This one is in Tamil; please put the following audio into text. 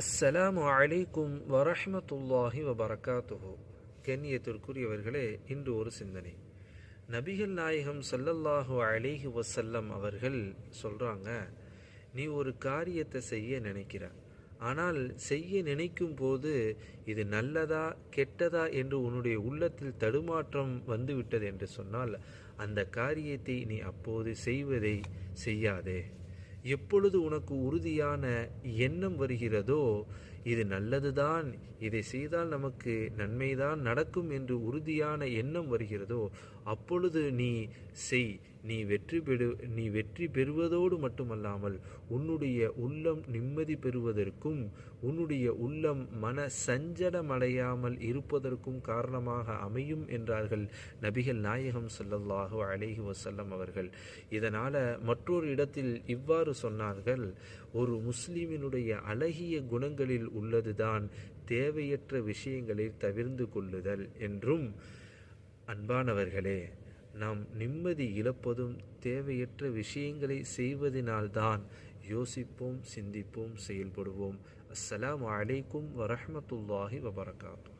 அஸ்ஸலாமு அலைக்கும் வரஹமத்துல்லாஹி வபரகாத்துஹு. கண்ணியத்திற்குரியவர்களே இன்று ஒரு சிந்தனை. நபிகள் நாயகம் சல்லல்லாஹு அலிஹி வசல்லம் அவர்கள் சொல்கிறாங்க நீ ஒரு காரியத்தை செய்ய நினைக்கிற ஆனால் செய்ய நினைக்கும் போது இது நல்லதா கெட்டதா என்று உன்னுடைய உள்ளத்தில் தடுமாற்றம் வந்துவிட்டது என்று சொன்னால் அந்த காரியத்தை நீ அப்போது செய்வதை செய்யாதே. எப்பொழுது உனக்கு உறுதியான எண்ணம் வருகிறதோ இது நல்லதுதான் இதை செய்தால் நமக்கு நன்மைதான் நடக்கும் என்று உறுதியான எண்ணம் வருகிறதோ அப்பொழுது நீ செய். நீ வெற்றி பெறு நீ வெற்றி பெறுவதோடு மட்டுமல்லாமல் உன்னுடைய உள்ளம் நிம்மதி பெறுவதற்கும் உன்னுடைய உள்ளம் மன சஞ்சலமடையாமல் இருப்பதற்கும் காரணமாக அமையும் என்றார்கள் நபிகள் நாயகம் ஸல்லல்லாஹு அலைஹி வசல்லம் அவர்கள். இதனால் மற்றொரு இடத்தில் இவ்வாறு சொன்னார்கள் ஒரு முஸ்லீமினுடைய அழகிய குணங்களில் உள்ளதுதான். தேவையற்ற விஷயங்களை தவிர்ந்து கொள்ளுதல் என்றும் அன்பானவர்களே நாம் நிம்மதி இழப்பதும் தேவையற்ற விஷயங்களை செய்வதனால்தான் யோசிப்போம் சிந்திப்போம் செயல்படுவோம். அஸ்ஸலாம் அலைக்கும் வரஹ்மத்துல்லாஹி வபரகாத்துஹ்.